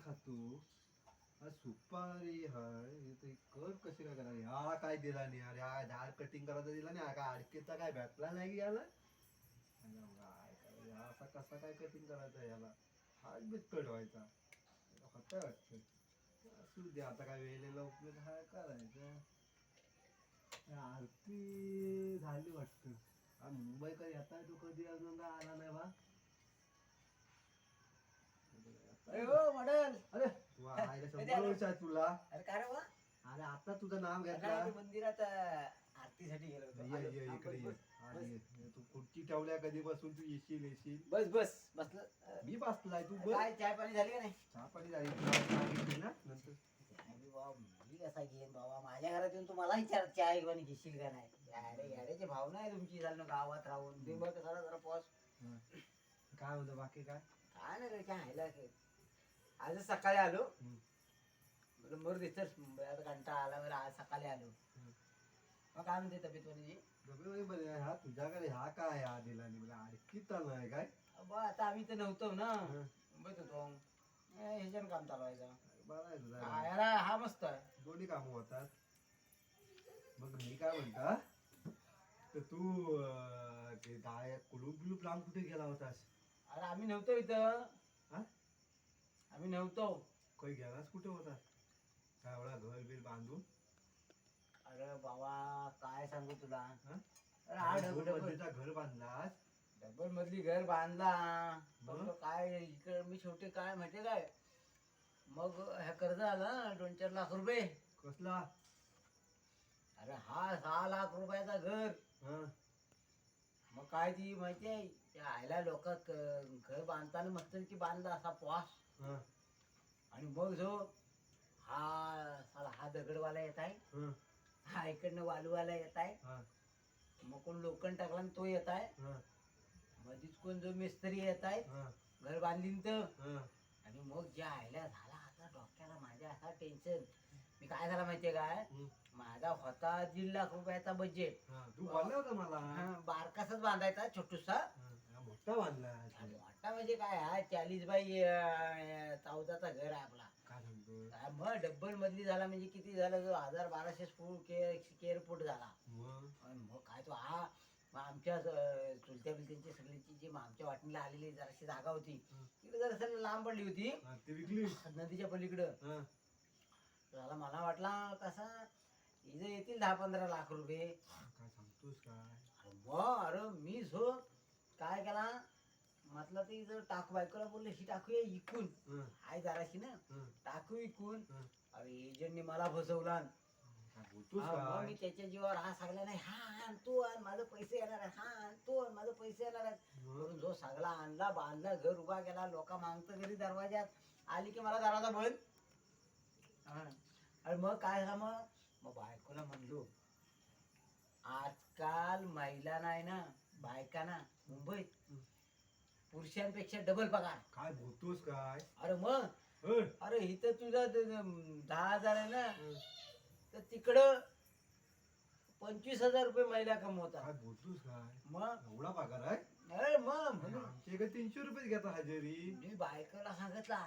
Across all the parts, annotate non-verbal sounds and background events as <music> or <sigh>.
खातो. सुपारी हाय ते कर कशी काय करा हा काय दिला नाही अरे हा झाड कटिंग करायचा दिला नाही हा काय अडकेचा काय भेटला नाही की? याला काय असा कसा काय कटिंग करायचा याला? हाच बिस्कट व्हायचा काय वाटतं? असू दे आता काय वेळेला उपयोग हा करायचा. आरती झाली वाटतं. हा मुंबईकर येताय तो कधी अजून? काय आला नाही बा. अरे हो मॉडेल. अरे. तू आईला <laughs> शंभर वर्ष आहे तुला. अरे काय रे वा? अरे आता तुझं नाव घेतला. ते मंदिरात अं, आरतीसाठी गेलो होतो. ये. ये इकडे ये. बस. हा, ये. ये. तू खुर्ची ठेवल्या कधीपासून तू येशील येशील? बस बस. बसलं. अं, मी बसलाय तू बस. काय चाय पाणी झाली का नाही? चहा पाणी झाली. तुला सांगितली ना? नंतर. अरे बाबा मी कसा घेईन बाबा माझ्या घरात येऊन तुम्हाला विचार चाय घेऊन घेशील का नाही? याडे याड्याची भावना आहे तुमची. झालं गावात राहून. ते बघ जरा जरा पॉस हा. काय होतं? बाकी काय? काय नाही रे काय हायला काय आज सकाळी आलो. मरू दे चल. मुंबईत कंटाळा आला बरं आज सकाळी आलो. मग काय म्हणते तब्येत बरं, हा तुझ्याकडे हा काय हा दिला नाही मला अडकीचा नाही काय? बा आता आम्ही तर नव्हतो ना. हा. मुंबईत होतो. ए, ह्याच्यानं काम चालवायचं बरं आहे तुझा. काय रे, हा मस्त आहे. दोन्ही कामं होतात. मग मी काय म्हणता तर तू अं, ते गाय कुलूप बिलूप लांब कुठे गेला होतास? अरे आम्ही नव्हतो इथं. आम्ही नव्हतो. काही गेलास कुठे काय एवढा घर बिल बांधून. अरे बाबा काय सांगू तुला? हा? अरे हा डबल दोन डबल. मजलीचा घर बांधलास? डबल मधली घर बांधला. मग? फक्त काय इकडे मी शेवटी काय माहितीये काय? मग हे कर्ज आलं ना दोन चार लाख रुपये. कसला? अरे हा सहा लाख रुपयाचा घर. हा. मग काय ती माहितीये त्या आयला लोक घर बांधताना मस्त की बांधला असा पॉस आणि मग जो हा साला हा दगडवाला येत आहे हा. इकडनं वालूवाला येत आहे हा. मग कोण लोखंड टाकला आणि तो येत आहे. हा. मधीच कोण जो मिस्त्री येत आहे हा. घर बांधीन तर. हा. आणि मग ज्या आयला झाला आता डोक्याला माझ्या असा टेन्शन मी काय झाला माहितीये काय. माझा होता दीड लाख रुपयाचा बजेट तू बोलला होता मला. हा, बारकासच बांधायचा छोटूसा. मोठा बांधला मोठा म्हणजे काय? हा चाळीस बाई अं, चौदाचा घर आहे आपला. काय सांगतो मग डब्बल मधली झाला म्हणजे किती झाला? जो हजार बाराशे फूट केअर फूट झाला. मग? मग काय तो हा मग आमच्या अं, चुलत्या बिलत्यांची सगळ्यांची जी मग आमच्या वाटणीला आलेली जराशी जागा होती. हं. तिकडे जरा लांब पडली होती. हा, ते विकली? नदीच्या पलीकडं. हा. झाला मला वाटला कसा इथे येतील दहा पंधरा लाख रुपये. काय सांगतोस काय? अरे मग अरे मी झो काय केला? म्हटलं ते जर टाकू बायकोला बोलले ही टाकूया इकून. हा, हाय जराशी ना टाकू इकून. अरे एजंटने मला फसवला हा, मग मी त्याच्या जीवावर हा सांगला नाही. हा आण तू आण माझं पैसे येणार आहे. हा आण तू आण माझं पैसे येणार मग? म्हणून जो सगळा आणला बांधला घर उभा केला लोक मागतं घरी दरवाज्यात. आली की मला दरवाजा बंद. हा. अरे मग काय झालं मग? मग बायकोला म्हणलो आजकाल महिला नाही ना बायकांना मुंबईत. पुरुषांपेक्षा डबल पगार. काय बोलतोस काय? अरे मग? हं, अरे इथं तुझा द- द- दहा हजार आहे ना. तर तिकडं पंचवीस हजार रुपये महिला कमवतात. काय बोलतोस काय? मग? एवढा पगार आहे? अरे मग म्हणून. आमच्या इकडे तीनशे रुपये घेता हजेरी. मी बायकोला सांगितला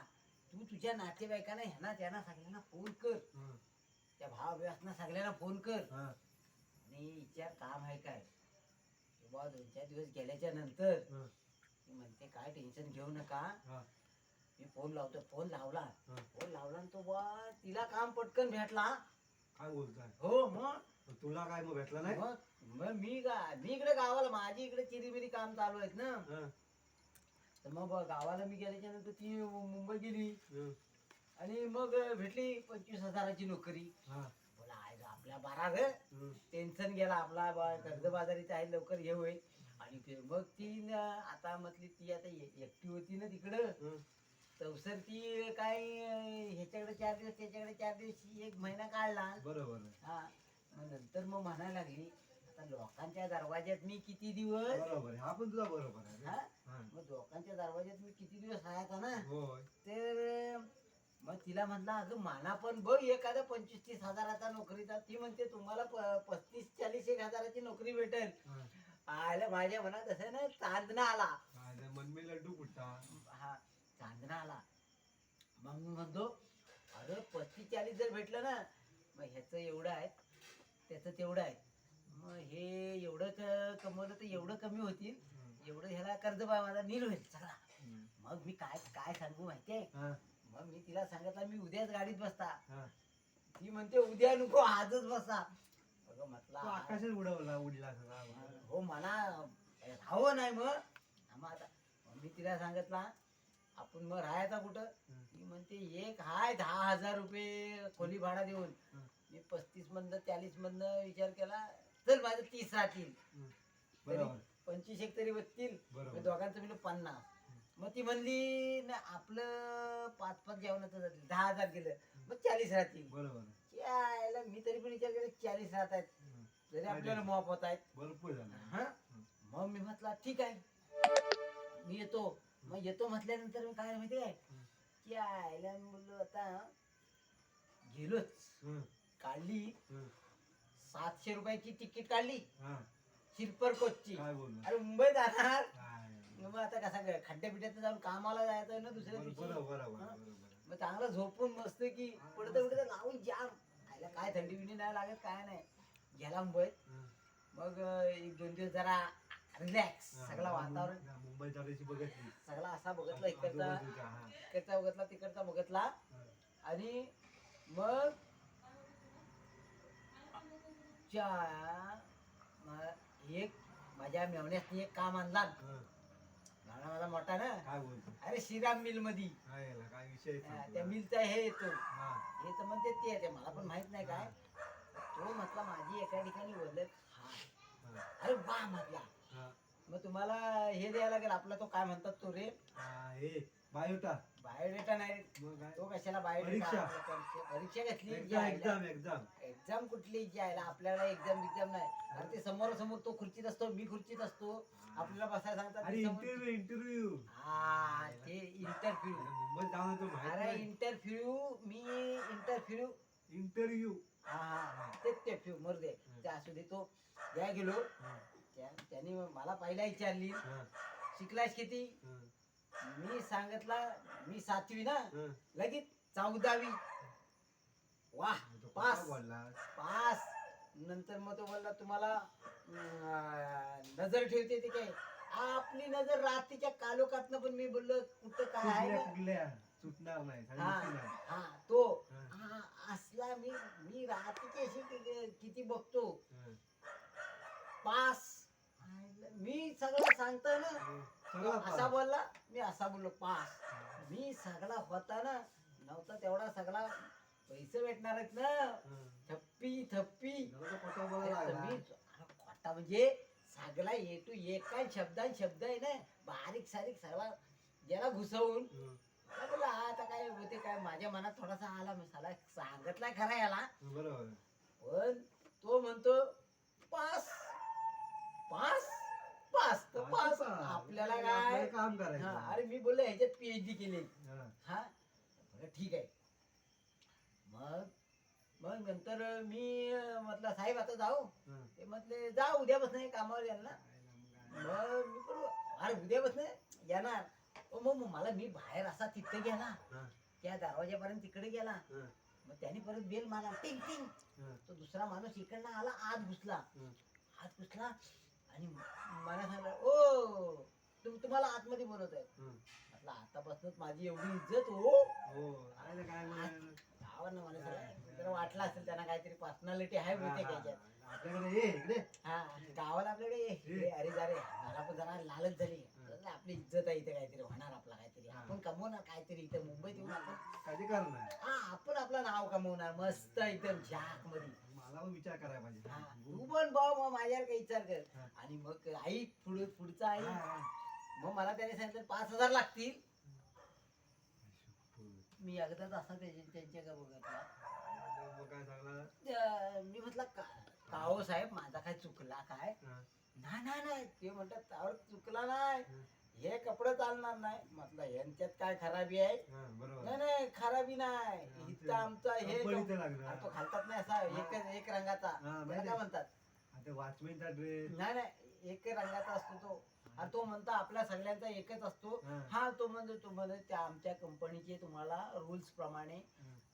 तू तुझ्या नातेवाईकांना ह्यांना त्यांना सगळ्यांना फोन कर. हं, त्या भाव सगळ्यांना फोन कर. हा, आणि विचार काम आहे काय? किंवा दोन चार दिवस गेल्याच्यानंतर हं, ती म्हणते काय टेन्शन घेऊ नका. हा, मी फोन लावतो फोन लावला. हं. फोन लावला आणि तो बा तिला काम पटकन भेटला. काय बोलताय? हो मग? मग तुला काय मग भेटला नाही? मग मग मी का मी इकडे गावाला माझी इकडे चिरीमिरी काम चालू आहेत ना. हं, तर मग ब- गावाला मी गेल्याच्यानंतर ती मुंबई गेली. हं, आणि मग भेटली पंचवीस हजाराची नोकरी. हा, बोला आहे का आपल्या बारा ग हं, टेन्शन गेला आपला बा कर्जबाजारीचा आहे लवकर हे होईल. आणि ते मग ती आता म्हटली ती आता एकटी होती ना तिकडं. तवसर ती काय ह्याच्याकडे चार दिवस त्याच्याकडे चार दिवस एक महिना काढला. बरोबर. हा. मग नंतर मग म्हणायला लागली आता लोकांच्या दरवाज्यात मी किती दिवस? बरोबर. हा पण तुझा बरोबर आहे. मग लोकांच्या दरवाज्यात मी किती दिवस राहायचा ना? तर मग तिला म्हटलं अगं मला पण बघ एखादा पंचवीस तीस हजाराचा नोकरीचा ती म्हणते तुम्हाला प- पस्तीस चाळीस एक हजाराची नोकरी भेटेल. हा. आलं माझ्या मनात असं ना चांदणा आला. काय ते मन में लड्डू फुटता हा चांदणा आला. मग मी म्हणतो अरे पस्तीस चाळीस जर भेटलं ना मग ह्याचं एवढं आहे त्याचं तेवढं आहे. मग हे एवढं क कमवलं तर एवढं कमी होतील. एवढं ह्याला कर्ज माझा नील होईल. सगळा. मग मी काय काय सांगू माहितीये? हा, मग मी तिला सांगितलं मी उद्याच गाडीत बसता. हा. ती म्हणते उद्या नको आजच बसा. अगं तो म्हटलं आकाशच उडवला उडला सगळा हो मला राहावं नाही मग. आता. मग मी तिला सांगितलं आपण मग राहायचा कुठं? हम्म. ती म्हणते एक हाय दहा हजार रुपये खोली भाडा देऊन. हम्म. मी पस्तीस मधनं चाळीस मधनं विचार केला चल माझं तीस राहतील. बरोबर. पंचवीस एक तरी बसतील बरोबर. दोघांचं म्हणजे पन्नास. मग ती म्हणली ना आपलं पाच पाच जेवणाचं जातील दहा हजार गेलं. मग चाळीस राहतील. बरोबर. यायला मी तरी पण विचार केला चाळीस राहत आहेत. जरी आपल्याला मॉप होत आहेत. भरपूर झालं. हा? मग मी म्हटलं ठीक आहे. मी येतो. मग येतो म्हटल्यानंतर मी काय माहिती काय? हम्म. की आयला मी बोललो आता गेलोच. काढली. सातशे रुपयाची तिकीट काढली. हा. शिरपर कोचची काय अरे मुंबईत जाणार? मग आता कसा काय खड्ड्या पिड्यात जाऊन कामाला जायचं आहे ना दुसऱ्या दिवशी बरोबर बरोबर हा? बरोबर. मग चांगलं झोपून मस्त की तर पुढे लावून जाम आयला काय थंडी बिंडी नाही लागत काय नाही गेला मुंबईत. मग अं, एक दोन दिवस जरा रिलॅक्स सगळं वातावरण हा, मुंबई बघितली सगळा असा बघितला इकडचा आजूबाजूचा, हा. इकडचा बघितला तिकडचा बघितला हा. आणि मग च्या- म- एक माझ्या मेवण्यात एक काम आणला हा. नाना माझा मोठा ना? काय बोलतो? अरे श्रीराम मिलमध्ये काय याला काय विषय हा, त्या? मिलचा हे येतो. हा. हे तर म्हणते ते आहे, ते मला पण माहीत नाही काय. तो म्हटला माझी एका ठिकाणी ओळख हा. अरे वा म्हटला. हा. मग तुम्हाला हे द्यायला लागेल आपला तो काय म्हणतात तो रे? हा, हे. बायोटा बायोडेटा नाही तो कशाला बायोडेटा? परीक्षा. परीक्षा घेतली एक्झाम एक्झाम एक्झाम एक्झाम कुठली जायला आपल्याला एक्झाम एक्झाम नाही. अरे ते समोर समोर तो खुर्चीत असतो मी खुर्चीत असतो. आपल्याला बसायला सांगतात अरे ते समोर- इंटरव्ह्यू इंटरव्ह्यू हा ते इंटरव्ह्यू मुंबईत जाऊन तो अरे माहिती इंटरव्ह्यू मी इंटरव्ह्यू इंटरव्ह्यू हा हा ते फ्यू मर दे. ते असू दे तो या गेलो. त्या- त्याने मला पहिला विचारली. शिकलास किती? मी सांगितला मी सातवी ना लगेच चौदावी. वा पास. पास. नंतर मग तो बोलला तुम्हाला अं, नजर ठेवते ते काय? आपली नजर रात्रीच्या कालोखातनं पण मी बोललो कुठं काय आहे? सुटणार नाही हा सांगितली. हा तो. हा. हा असला मी मी रात्रीची अशी कि- किती बघतो? हा. पास. मी सगळं सांगतोय ना असा. बोलला मी असा बोललो पास. मी सगळा होता ना नव्हता तेवढा सगळा पैसे भेटणार आहेत ना. थप्पी थप्पी. तो. मी खोटा म्हणजे सगळा ये टू एक शब्दान शब्द आहे ना बारीक सारीक सगळा ज्याला घुसवून. हा आता काय होते काय? माझ्या मनात थोडासा आला मी साला सांगितलाय खरा याला. बरोबर. पण तो म्हणतो पास. पास? Pass pass. आपल्याला आपल्याला काय? काम करायचं. हा, अरे मी बोललो ह्याच्यात पीएचडी केली. हा. हा? बरं ठीक आहे. मग मग नंतर मी अं, म्हटलं साहेब आता जाऊ. हा. ते म्हटले जा उद्यापासून कामावर याल ना. मग मी पण अरे उद्यापासून येणार. ओ मग मग मला मी बाहेर असा तिथे गेला. हा. त्या दरवाजापर्यंत तिकडे गेला. हा. मग त्याने परत बेल मारला. टिंग टिंग. हा. तो दुसरा माणूस इकडनं आला आत घुसला. हं. आत घुसला. आणि मला सांगला ओ तुम तुम्हाला आतमध्ये बोलत आहे. म्हटलं आतापासूनच माझी एवढी इज्जत हो. हो काय? गावानं मला जरा- जरा वाटलं असेल त्यांना काहीतरी पर्सनॅलिटी आहे बहुतेक याच्यात. हा, आपल्याकडे ये इकडे. हा गावाला आपल्याकडे ये, अरे जा रे. मला पण जरा लालच झाली. तर आपली इज्जत आहे इथे काहीतरी होणार आपला काहीतरी. आपण कमवणार काहीतरी इथे मुंबईत येऊन आपण कधी करणार हा आपण आपलं नाव कमवणार मस्त एकदम झाकमध्ये मला पण विचार करायला पाहिजे हा तू पण भाऊ मग माझ्यावर काही विचार कर. आणि मग आई पुढे पुढचा आई हा, हा. मग मला त्याने सांगितलं पाच हजार लागतील. मी एकदाच असा त्याच्या त्यांच्या का बघितला मग काय सांगला त्या- मी म्हटलं का काहो साहेब माझा काय चुकला काय हा. नाही नाही नाही. ते म्हणतात त्यावर चुकला नाही. हं. कपडे चालणार नाही. म्हटलं यांच्यात काय खराबी आहे? हा, बरोबर. नाही नाही खराबी नाही. आमचं- इथं आमचा हे तो घालतात नाही असा एक एक रंगाचा. हा, त्याला काय. म्हणतात? आता वॉचमॅनचा ड्रेस. नाही नाही एक रंगाचा असतो तो. अरे तो म्हणता आपल्या सगळ्यांचा एकच असतो. हा. हा तो म्हणजे तो म्हणजे त्या आमच्या कंपनीचे तुम्हाला रुल्स प्रमाणे.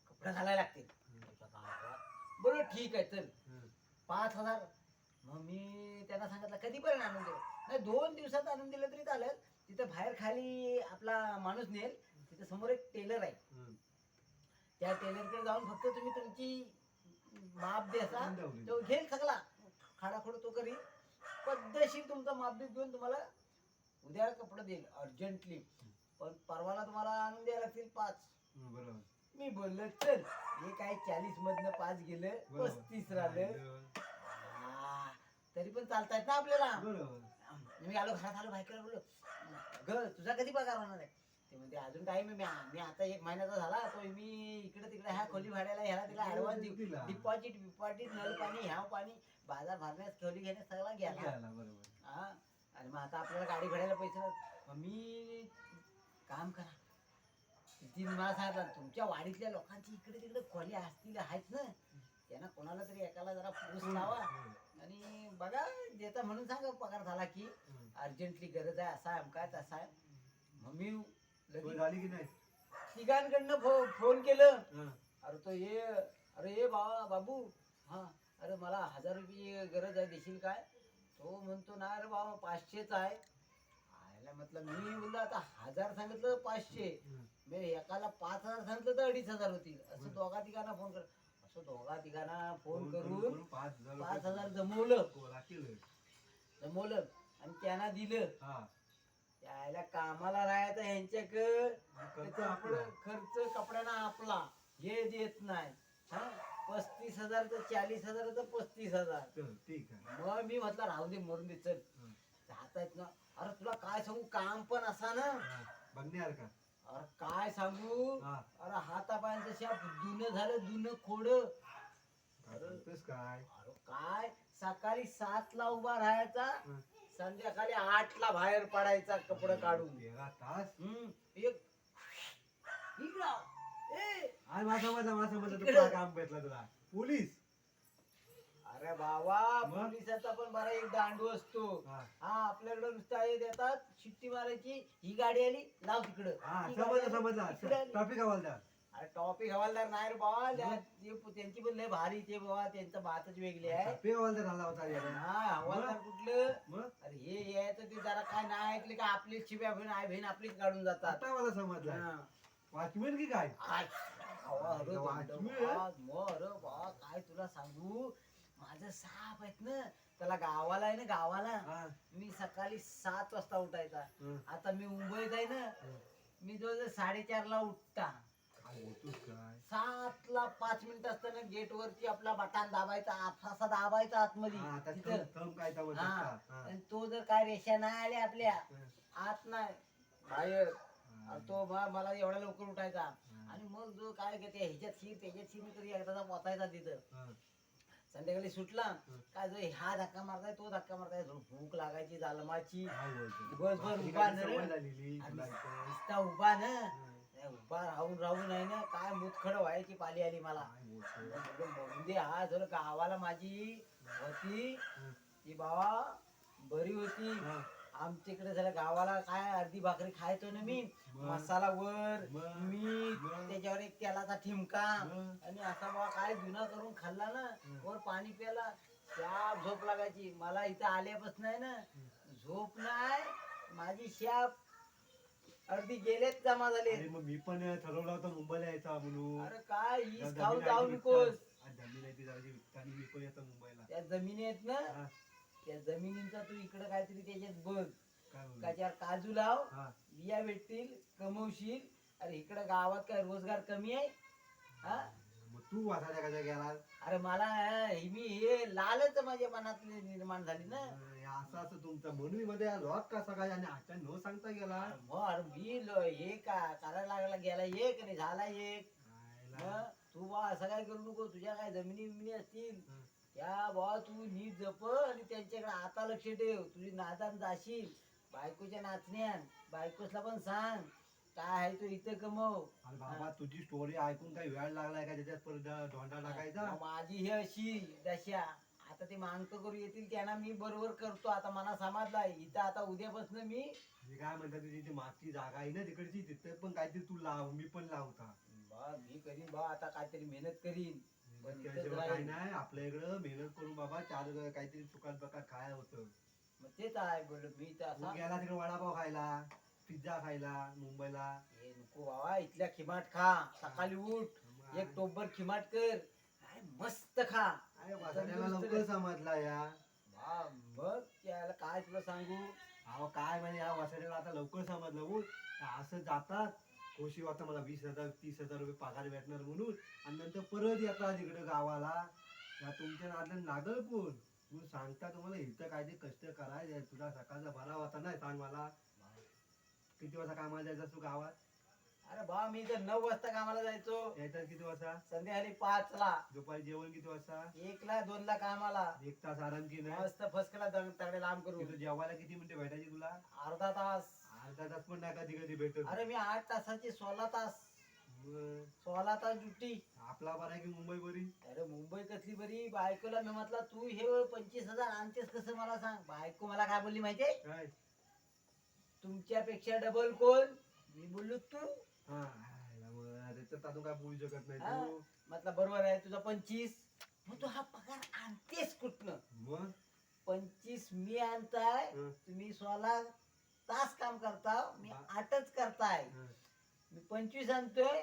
कपडे घालायला लागतील. बरोबर ठीक आहे चल. पाच हजार मग मी त्यांना सांगितलं कधीपर्यंत आणून देऊ नाही दोन दिवसात आणून दिलं तरी चालेल. तिथं बाहेर खाली आपला माणूस नेल तिथं समोर एक टेलर आहे. त्या टेलरकडे जाऊन फक्त तुम्ही तुमची माप द्याचा आणून द्या उद्या. तो घेईल सगळा खाडाखोड तो करी पद्धतशीर तुमचा माप बीप घेऊन तुम्हाला उद्या कपडे देईल अर्जंटली पण परवाला तुम्हाला आणून द्यायला लागतील पाच. बरोबर. मी बोललो चल. हे काय चाळीस मधनं पाच गेलं. पस्तीस राहिलं. तरी पण चालतायत ना आपल्याला. बरोबर. मी आलो घरात आलो बायकोला बोललो. ग तुझा कधी पगार होणार आहे? ते म्हणते अजून टाइम आहे मी मी आता एक महिन्याचा झाला तो मी इकडे तिकडे ह्या खोली भाड्याला ह्याला तिला ऍडव्हान्स देऊ दिला. डिपॉझिट बिपॉझिट नळ पाणी ह्या पाणी बाजार भरण्यास खोली घेण्यास सगळा घ्यायला, बरोबर. हा. आणि मग आता आपल्याला गाडी भाड्याला पैसे. मग मी काम करा. तिने मला सांगितलं तुमच्या वाडीतल्या लोकांची इकडे तिकडे खोली असतील आहेत ना त्यांना कोणाला तरी एकाला जरा पुरुष लावा. आणि बघा देता म्हणून सांगा पगार झाला की. अर्जंटली गरज आहे असा आहे अमकाय तसा आहे. मग मी सोय लगेच झाली की नाही? तिघांकडनं फो फोन केलं. अरे तो ये अरे ये बा बाबू. हा अरे मला हजार रुपये गरज आहे देशील काय? तो म्हणतो ना अरे बाबा पाचशेच आहे. आयला म्हटलं मी बोललो आता हजार सांगितलं तर पाचशे. हं. मी एकाला पाच हजार सांगितलं तर अडीच हजार होतील. असं दोघा तिघांना फोन कर असं दोघा तिघांना फोन करून पाच हजार पाच रुपये हजार जमवलं. गोळा केलं. जमवलं. आणि त्यांना दिलं. हा. त्याला कामाला राहायचं खर्च तर आपला. कपडे खर्च कपड्याना आपला. हे देत नाही. हा? पस्तीस हजार तर चाळीस हजार तर पस्तीस हजार. चल ठीक आहे. मग मी म्हटलं राहू दे मरून दे चल. हं. जातायत ना. अरे तुला काय सांगू? काम पण असा ना. हा. बघण्यार का अरे काय सांगू? हा. अरे हातापायांचं शाप जुनं झालं जुनं खोड. काय काय? अरे काय? सकाळी सात ला उभा राहायचा हं. संध्याकाळी आठ ला बाहेर पडायचा कपडे काढून. तेरा तास? हम्म एक इकडं. ए! आज माझा माझा माझा माझा इकडं. काम भेटला तुला? पोलीस. अरे बाबा? पोलिसाचा पण बरा एक दांडू असतो. हा. हा आपल्याकडे नुसतं हे देतात शिट्टी मारायची ही गाडी आली लाव तिकडं. हा ही गाडी समजलं आली, समजलं. इकडं आली. ट्रॉफिक हवालदार. अरे टॉपिक हवालदार नाही रे बाबा त्या- ते- त्यांची पण लय भारी ते बाबा त्यांचं बातच वेगळी आहे. ट्रॉफिक हवालदार आला होता याला. हा हवालदार कुठलं? मग? अरे हे यायचं ते जरा काय नाही ऐकले का आपली शिव्या बहीण आई बहीण आपलीच काढून जातात. आता मला समजलं. हा. वॉचमॅन की काय? आय, हवा, अरे अरे वाचमी आहे. धंदोबा, मग अरे बा काय तुला सांगू? माझं साप आहेत ना त्याला गावाला आहे ना गावाला. मी सकाळी सात वाजता उठायचा. आता मी मुंबईत आहे ना. मी जवळ साडेचार ला उठता सात ला पाच मिनिट असताना गेट वरती आपला बटान दाबायचा असा दाबायचा आतमध्ये. हा, तिथं. हा? आणि तो जर काय रेषा नाही आल्या आपल्या आत नाही. बाहेर. तो बा- मला एवढ्या लवकर उठायचा. आणि मग जो काय घेते ह्याच्यात शिर त्याच्यात शिर तरी एकदाचा पोचायचा तिथं. संध्याकाळी सुटला. काय जो हा धक्का मारताय तो धक्का मारताय जो भूक लागायची जालमाची? दिवसभर उभा. नुसता उभा ना उभा राहून राहून आहे ना काय मुतखड व्हायची पाली आली मला दे हा जर गावाला माझी होती ती बाबा बरी होती आमच्या इकडे झालं गावाला काय अर्धी भाकरी खायचो ना मी? मसाला वर? मीठ? त्याच्यावर एक तेलाचा ठिमका? आणि असा बाबा काय जुना करून खाल्ला ना. वर पाणी प्याला त्या झोप लागायची मला इथं आल्यापासून आहे ना झोप नाही माझी शाप अर्धी गेलेच जमा झाले अरे मग मी पण ठरवलं होतं मुंबईला यायचा म्हणून अरे काय हीच जमीन खाऊ जाऊ नकोस. आज जमीन आहे ती जरा विकताना मी पण येतो मुंबईला त्या जमिनी आहेत ना त्या जमिनींचा तू इकडे काहीतरी त्याच्यात बघ? त्याच्यावर काजू लाव हा, बिया भेटतील कमवशील. अरे इकडे गावात काय रोजगार कमी आहे? हा? मग तू कशा गेला अरे मला हे- मी हे लालच माझ्या मनातली निर्माण झाली ना. असं असं तुमचं म्हणून मध्ये लॉक कसा काय आणि आता न सांगता गेला? मग अरे मी ल- हे का करायला लागला गेला एक आणि झाला एक. आयला. मग तू बा असं काय करू नको तुझ्या काय जमिनी बिमिनी असतील. हं. त्या बा तू नीट जप आणि त्यांच्याकडे आता लक्ष ठेव. तुझी नादान जाशील. बायकोच्या नाचण्यान बायकोसला पण सांग. काय आहे तू इथं कमव. अरे बाबा तुझी स्टोरी ऐकून काही वेळ लागलाय का? त्याच्यात परत धोंडा टाकायचा? माझी ही अशी दशा. आता ते मांक करू येतील त्यांना मी बरोबर करतो. आता मला समाजला इथं आता उद्यापासून मी मी काय म्हणतात तुझी ती मागची जागा आहे ना तिकडची? तिथे पण काहीतरी तू लाव मी पण लावता. बा मी करीन बा आता काहीतरी मेहनत करीन. पण काय. नाही आपल्या इकडं मेहनत करून बाबा चार काहीतरी सुकात प्रकार खायला होतं. मग तेच आहे बोल मी तर तू असा गेला तिकडे वडापाव खायला पिझ्झा खायला मुंबईला. हे नको बाबा इथल्या खिमाट खा. सकाळी उठ. एक टोबर खिमाट कर. काय मस्त खा. अरे लवकर समजला या. बा मग त्याला काय तुला सांगू? अहो काय म्हणजे या वासड्याला आता लवकर समजलं. हो असं जातात. कोशी आता मला वीस हजार तीस हजार रुपये पगार भेटणार म्हणून आणि नंतर परत येतात तिकडे गावाला. या तुमच्या नादात लागल कोण सांगता तुम्हाला इथं काय ते कष्ट करायचं तुला सकाळचा बरा होता नाही सांग मला. किती वाजता कामाला जायचं तू गावात? अरे बा मी तर नऊ वाजता कामाला जायचो. यायचं किती वाजता? संध्याकाळी पाच ला दुपारी जेवण किती वाजता? एक ला दोन ला कामाला. एक तास आराम की नाही? मस्त फसकला तगडे लांब करू तिथं जेवायला किती मिनिटे भेटायची तुला? अर्धा तास. अर्धा तास पण नाही कधी कधी भेटत अरे मी आठ तासाची सोळा तास. सोळा तास ड्युटी. आपला बरा आहे की मुंबई बरी? अरे मुंबई कसली बरी? बायकोला मी म्हटलं तू हे पंचवीस हजार आणतेस कसं मला सांग? बायको मला काय बोलली माहितीये? काय? तुमच्यापेक्षा डबल कोण? मी बोललो तू हा आयला मग त्याच्यात अजून काय बोलू शकत नाही हा. तू म्हटलं बरोबर आहे तुझा पंचवीस मग तू हा पगार आणतेस कुठनं मग पंचवीस मी आणताय हं. तुम्ही सोळा तास काम करता मी बा- आठच करताय हा. मी पंचवीस आणतोय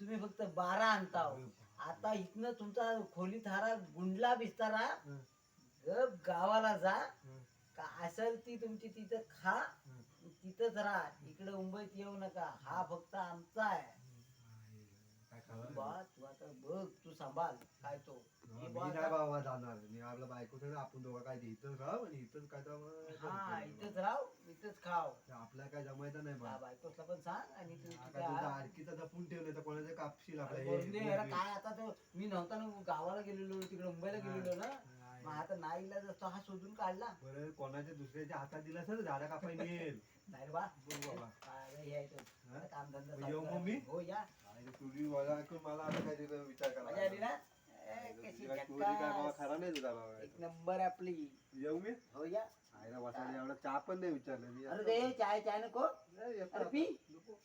तुम्ही फक्त बारा आणताव हं. आता इथनं तुमचा खोलीत हारा गुंडला बिस्तारा हं. गप गावाला जा हं. का असेल ती तुमची तिथं खा हं. तिथंच राहा. इकडे मुंबईत येऊ नका. हा फक्त आमचा आहे. बा तू आता बघ तू सांभाळ. काय तो? मी नाही बाबा जाणार. मी आपल्या बायको आपण दोघं काय ते इथंच राह आणि इथंच काय हा इथंच राव इथंच खाव आपल्याला काय जमायचं नाही बा बायकोला पण सांग आणि तू आता तिथे तुझा आ. आडकीचा जपून ठेवलं तर कोणाचं कापशील आपल्या काय आता तो? मी नव्हता ना गावाला गेलेलो तिकडे मुंबईला गेलेलो ना. मग आता नाईला जसं हा शोधून काढला बरं कोणाच्या दुसऱ्याच्या हातात दिला सर झाडा कापाय नेल नाही रे बा बोल बाबा काय आहे तो. हा? आता कामधंदा मग चालू येऊ करा. मग मी? हो या तुझी मला मला आता काय तिथं विचार करा मजा आली ना ए, कशी तुझी काय बाबा झकास. खरा नाही तुझा बाबा एक नंबर आपली येऊ मी हो या आईला वाचायला एवढा चहा पण नाही विचारलं मी अरे दे चाय चाय नको नाही, येतो अरे आता. पी. नको.